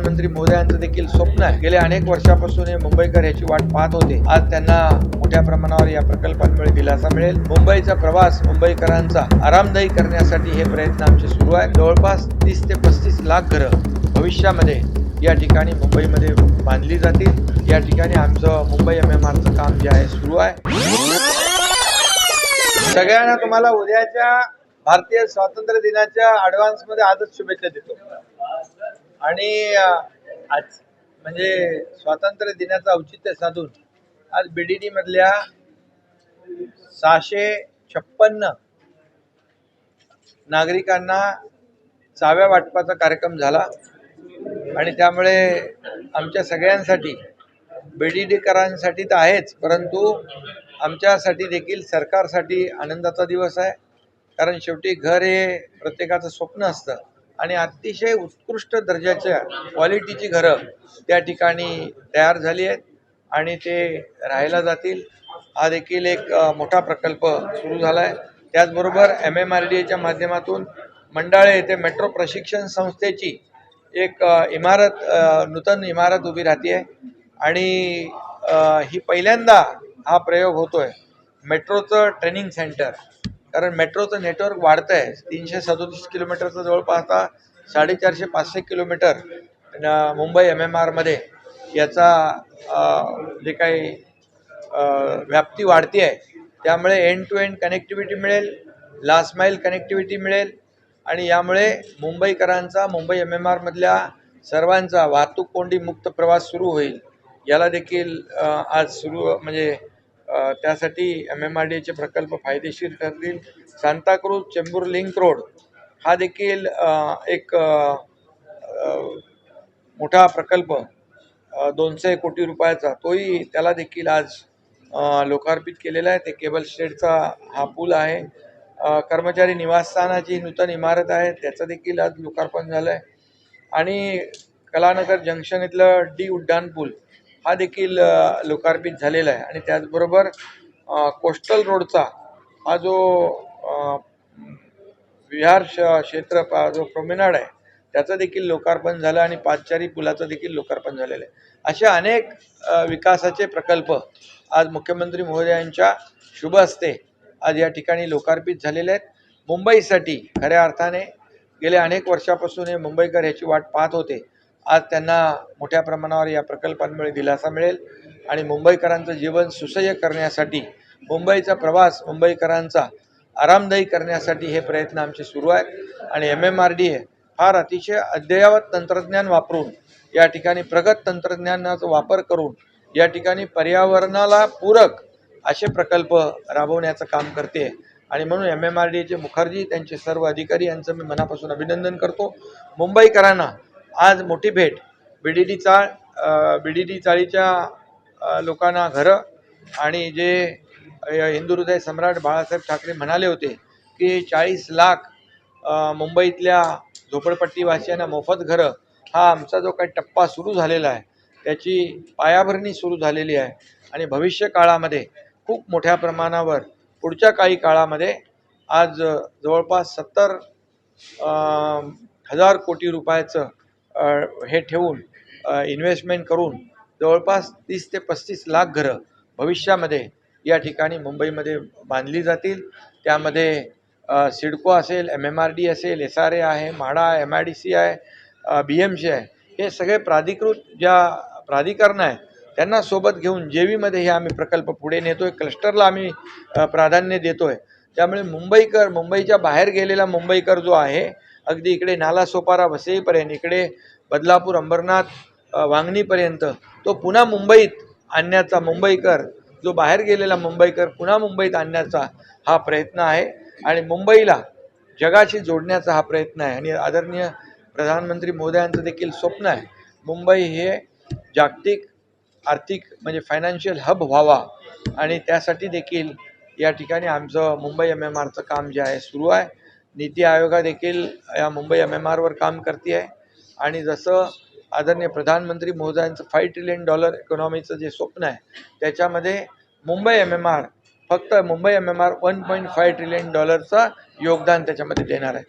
प्रधानमंत्री मोदयांचं देखील स्वप्न आहे. गेल्या अनेक वर्षापासून हे मुंबईकर याची वाट पाहत होते. आज त्यांना मोठ्या प्रमाणावर या प्रकल्पांमुळे दिलासा मिळेल. मुंबईचा प्रवास मुंबईकरांचा आरामदायी करण्यासाठी हे प्रयत्न आमचे सुरू आहेत जवळपास तीस ते पस्तीस लाख घरं भविष्यामध्ये या ठिकाणी मुंबईमध्ये बांधली जातील. या ठिकाणी आमचं मुंबई एम एम आरचं काम जे आहे सुरू आहे. सगळ्यांना तुम्हाला उद्याच्या भारतीय स्वातंत्र्य दिनाच्या ऍडव्हान्समध्ये आजच शुभेच्छा देतो. आणि आज म्हणजे स्वातंत्र्य दिनाचं औचित्य साधून आज बी डी मधल्या सहाशे छप्पन्न नागरिकांना चाव्या वाटपाचा कार्यक्रम झाला. आणि त्यामुळे आमच्या सगळ्यांसाठी बेडीडीकरांसाठी तर आहेच परंतु आमच्यासाठी देखील सरकारसाठी आनंदाचा दिवस आहे. कारण शेवटी घर हे प्रत्येकाचं स्वप्न असतं. आणि अतिशय उत्कृष्ट दर्जाच्या क्वालिटीची घरं त्या ठिकाणी तयार झाली आहेत आणि ते राहायला जातील. हा देखील एक मोठा प्रकल्प सुरू झाला आहे त्याचबरोबर एम एम आर डी एच्या माध्यमातून मंडाळे येथे मेट्रो प्रशिक्षण संस्थेची एक इमारत नूतन इमारत उभी राहते आहे आणि ही पहिल्यांदा हा प्रयोग होतो आहे मेट्रोचं ट्रेनिंग सेंटर. कारण मेट्रोचं नेटवर्क वाढतं आहे तीनशे सदोतीस किलोमीटरचं जवळपास आता साडेचारशे पाचशे किलोमीटर न- मुंबई एम एम आरमध्ये याचा जे काही व्याप्ती वाढती आहे त्यामुळे एंड टू एंड कनेक्टिव्हिटी मिळेल लास्ट माईल कनेक्टिव्हिटी मिळेल आणि यामुळे मुंबईकरांचा मुंबई एम एम आरमधल्या सर्वांचा वाहतूक कोंडी मुक्त प्रवास सुरू होईल. याला देखील आज सुरू म्हणजे त्यासाठी एम एम आर डी एचे प्रकल्प फायदेशीर ठरतील. सांताक्रूज चेंबूर लिंक रोड हा देखील एक मोठा प्रकल्प दोनशे कोटी रुपयाचा. तोही त्याला देखील आज लोकार्पित केलेला आहे. ते केबल स्टेटचा हा पूल आहे. कर्मचारी निवासस्थानाची नूतन इमारत आहे. त्याचं देखील आज लोकार्पण झालं आहे आणि कलानगर जंक्शन इथलं डी उड्डाण पूल हा देखील लोकार्पित झालेला आहे. आणि त्याचबरोबर कोस्टल रोडचा हा जो विहार श- क्षेत्र पा- जो प्रोमेनाड आहे त्याचं देखील लोकार्पण झालं आणि पादचारी पुलाचं देखील लोकार्पण झालेलं आहे. असे अनेक विकासाचे प्रकल्प आज मुख्यमंत्री महोदयांच्या शुभ हस्ते आज या ठिकाणी लोकार्पित झालेले आहेत. मुंबईसाठी खऱ्या अर्थाने गेल्या अनेक वर्षापासून हे मुंबईकर याची वाट पाहत होते. आज त्यांना मोठ्या प्रमाणावर या प्रकल्पांमुळे दिलासा मिळेल. आणि मुंबईकरांचं जीवन सुसह्य करण्यासाठी मुंबईचा प्रवास मुंबईकरांचा आरामदायी करण्यासाठी हे प्रयत्न आमचे सुरू आहेत. आणि M M R D A फार अतिशय अद्ययावत तंत्रज्ञान वापरून या ठिकाणी प्रगत तंत्रज्ञानाचा वापर करून या ठिकाणी पर्यावरणाला पूरक असे प्रकल्प राबवण्याचं काम करते. आणि म्हणून एम एम आर डी एचे मुखर्जी त्यांचे सर्व अधिकारी यांचं मी मनापासून अभिनंदन करतो. मुंबईकरांना आज मोठी भेट. बी डी डी चाळ बी डी डी चाळीच्या लोकांना घरं आणि जे हिंदू हृदय सम्राट बाळासाहेब ठाकरे म्हणाले होते की चाळीस लाख मुंबईतल्या झोपडपट्टीवासियांना मोफत घरं हा आमचा जो काही टप्पा सुरू झालेला आहे त्याची पायाभरणी सुरू झालेली आहे आणि भविष्य काळामध्ये खूप मोठ्या प्रमाणावर पुढच्या काही काळामध्ये आज जवळपास सत्तर हजार कोटी रुपयाचं हे ठेवून इन्व्हेस्टमेंट करून जवळपास तीस ते पस्तीस लाख घरं भविष्यामध्ये या ठिकाणी मुंबईमध्ये बांधली जातील. त्यामध्ये सिडको असेल एम एम आर डी असेल एस आर ए आहे MHADA M I D C आहे बी एम सी आहे. हे सगळे प्राधिकृत ज्या प्राधिकरणं आहे त्यांना सोबत घेऊन जे व्हीमध्ये हे आम्ही प्रकल्प पुढे नेतो आहे क्लस्टरला आम्ही प्राधान्य देतो आहे त्यामुळे मुंबईकर मुंबईच्या बाहेर गेलेला मुंबईकर जो आहे अगदी इकडे नालासोपारा वसईपर्यंत इकडे बदलापूर अंबरनाथ वांगणीपर्यंत तो पुन्हा मुंबईत आणण्याचा मुंबईकर जो बाहेर गेलेला मुंबईकर पुन्हा मुंबईत आणण्याचा हा प्रयत्न आहे. आणि मुंबईला जगाशी जोडण्याचा हा प्रयत्न आहे. आणि आदरणीय प्रधानमंत्री मोदयांचं देखील स्वप्न आहे. मुंबई हे जागतिक आर्थिक म्हणजे फायनान्शियल हब व्हावा. आणि त्यासाठी देखील या ठिकाणी आमचं मुंबई एम एम आरचं काम जे आहे सुरू आहे. नीती आयोगा देखील या मुंबई एम एम आरवर काम करते आहे. आणि जसं आदरणीय प्रधानमंत्री मोदयांचं फाय ट्रिलियन डॉलर इकॉनॉमीचं जे स्वप्न आहे त्याच्यामध्ये मुंबई एम एम आर फक्त Mumbai M M R one point five trillion डॉलरचं योगदान त्याच्यामध्ये देणार आहे.